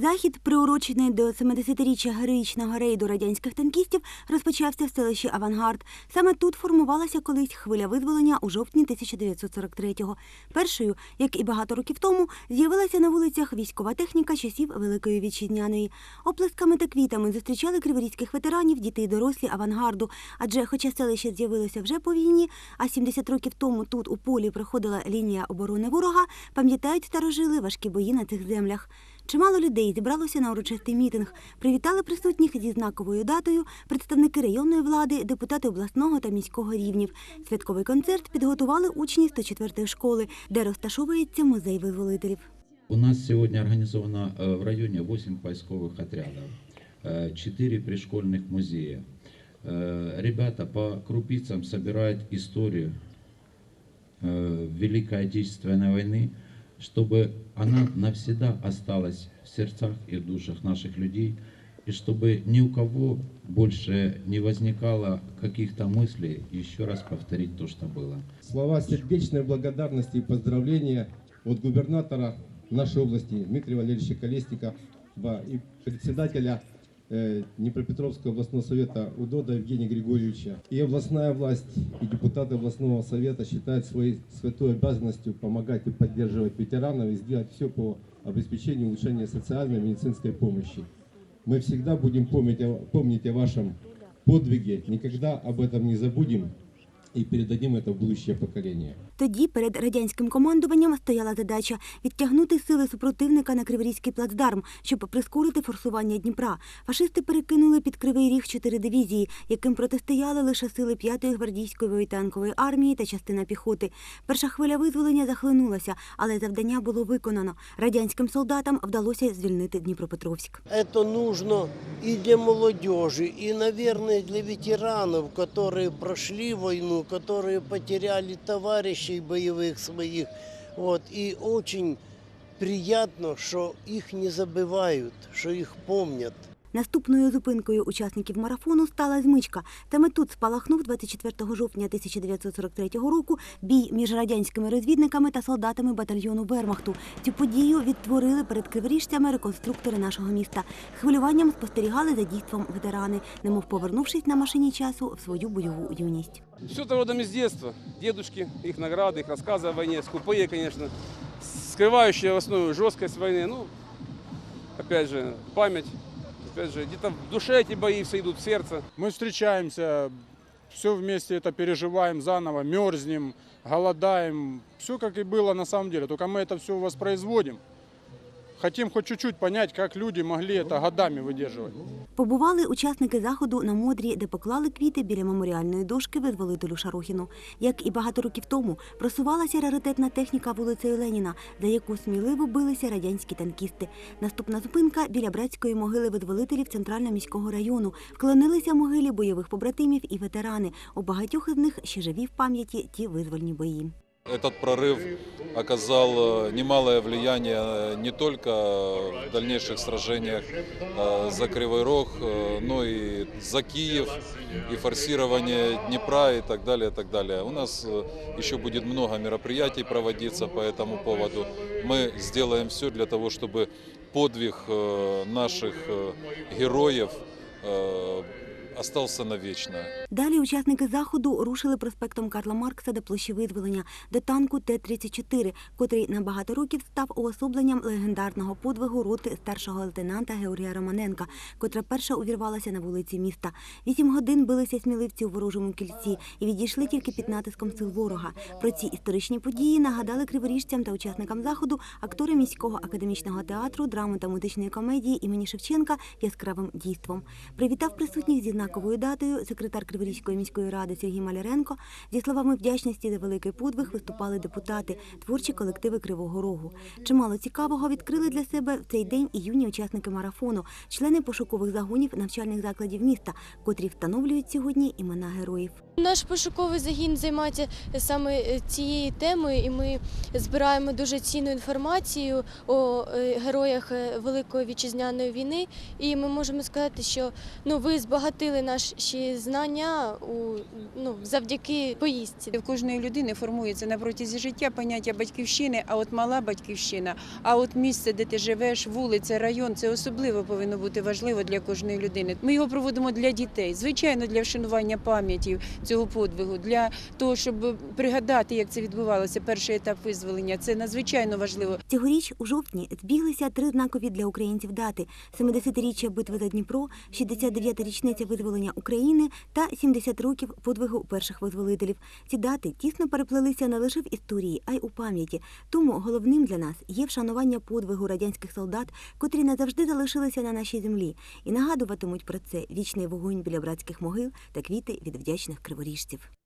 Захід, приурочений до 70-річчя героїчного рейду радянських танкістів, розпочався в селищі Авангард. Саме тут формувалася колись хвиля визволення у жовтні 1943-го. Першою, як і багато років тому, з'явилася на вулицях військова техніка часів Великої Вітчизняної. Оплесками та квітами зустрічали криворізьких ветеранів, діти й дорослі авангарду. Адже, хоча селище з'явилося вже по війні, а 70 років тому тут у полі проходила лінія оборони ворога, пам'ятають старожили важкі бої на цих землях. Чимало людей зібралося на урочистий мітинг. Привітали присутніх зі знаковою датою представники районної влади, депутати обласного та міського рівнів. Святковий концерт підготували учні 104-ї школи, де розташовується музей визволителів. У нас сегодня организовано э, в районе 8 поисковых отрядов, 4 пришкольных музея. Э, Ребята по крупицам собирают историю э, Великой Отечественной войны, чтобы она навсегда осталась в сердцах и душах наших людей, и чтобы ни у кого больше не возникало каких-то мыслей еще раз повторить то, что было. Слова сердечной благодарности и поздравления от губернатора нашей области Дмитрия Валерьевича Колесника и председателя Днепропетровского областного совета УДОДа Евгения Григорьевича. И областная власть, и депутаты областного совета считают своей святой обязанностью помогать и поддерживать ветеранов и сделать все по обеспечению улучшения социальной и медицинской помощи. Мы всегда будем помнить о, помнить о вашем подвиге, никогда об этом не забудем и передадим это в будущее поколение. Тоді перед радянським командуванням стояла задача відтягнути сили супротивника на Криворізький плацдарм, щоб прискорити форсування Дніпра. Фашисти перекинули під Кривий Ріг чотири дивізії, яким протистояли лише сили 5-ї гвардійської танкової армії та частина піхоти. Перша хвиля визволення захлинулася, але завдання було виконано. Радянським солдатам вдалося звільнити Дніпропетровськ. Это нужно и для молодежи, и, наверное, для ветеранов, которые прошли войну, которые потеряли товарищей боевых своих. Вот. И очень приятно, что их не забывают, что их помнят. Наступною зупинкою учасників марафону стала змичка. Саме тут спалахнув 24 жовтня 1943 року бій між радянськими розвідниками та солдатами батальйону Вермахту. Цю подію відтворили перед криворіжцями реконструктори нашого міста. Хвилюванням спостерігали за дійством ветерани, немов повернувшись на машині часу в свою бойову юність. Все это родом из детства. Дедушки, их награды, их рассказы о войне, скупые, конечно, скрывающие в основе жесткость войны. Ну, опять же, память. Опять же, где-то в душе эти бои все идут, в сердце. Мы встречаемся, все вместе это переживаем заново, мерзнем, голодаем. Все как и было на самом деле, только мы это все воспроизводим. Хотим хоть чуть-чуть понять, как люди могли это годами выдерживать. Побували учасники заходу на Модрі, де поклали квіти біля меморіальної дошки визволителю Шарохіну. Як і багато років тому, просувалася раритетна техніка вулицею Леніна, за яку сміливо билися радянські танкісти. Наступна зупинка біля братської могили визволителів центрально-міського району. Вклонилися могилі бойових побратимів і ветерани. У багатьох із них ще живі в пам'яті ті визвольні бої. Этот прорыв оказал э, немалое влияние э, не только в дальнейших сражениях э, за Кривой Рог, но и за Киев, и форсирование Днепра и так далее, и так далее. У нас еще будет много мероприятий проводиться по этому поводу. Мы сделаем все для того, чтобы подвиг наших героев остался навечно. Далі учасники заходу рушили проспектом Карла Маркса до площі визволення до танку Т-34, котрий на багато років став уособленням легендарного подвигу роти старшого лейтенанта Георгія Романенка, котра перша увірвалася на вулиці міста. Вісім годин билися сміливці у ворожому кільці і відійшли тільки під натиском сил ворога. Про ці історичні події нагадали криворіжцям та учасникам заходу актори міського академічного театру, драми та музичної комедії імені Шевченка яскравим дійством. Привітав присутніх зі знаковою датою секретар Криворізької міської ради Сергій Маляренко. Зі словами вдячності за великий подвиг виступали депутати, творчі колективи Кривого Рогу. Чимало цікавого відкрили для себе в цей день і юні учасники марафону, члени пошукових загонів навчальних закладів міста, котрі встановлюють сьогодні імена героїв. Наш пошуковий загін займається саме е, цією темою, і ми збираємо дуже цінну інформацію о е, героях е, Великої вітчизняної війни. І ми можемо сказати, що ну ви збагатили поповнили наші знання у ну завдяки поїздці. В кожної людини формується на протязі життя поняття батьківщини, а от мала батьківщина, а от місце, де ти живеш, вулиця, район, це особливо повинно бути важливо для кожної людини. Ми його проводимо для дітей, звичайно, для вшанування пам'яті цього подвигу, для того, щоб пригадати, як це відбувалося, перший етап визволення. Це надзвичайно важливо. Цьогоріч у жовтні збіглися три знакові для українців дати: 70-річчя битви за Дніпро, 69-та річниця визволення України та 70 років подвигу перших визволителів. Ці дати тісно переплелися не лише в історії, а й у пам'яті. Тому головним для нас є вшанування подвигу радянських солдат, котрі назавжди залишилися на нашій землі, і нагадуватимуть про це вічний вогонь біля братських могил та квіти від вдячних криворіжців.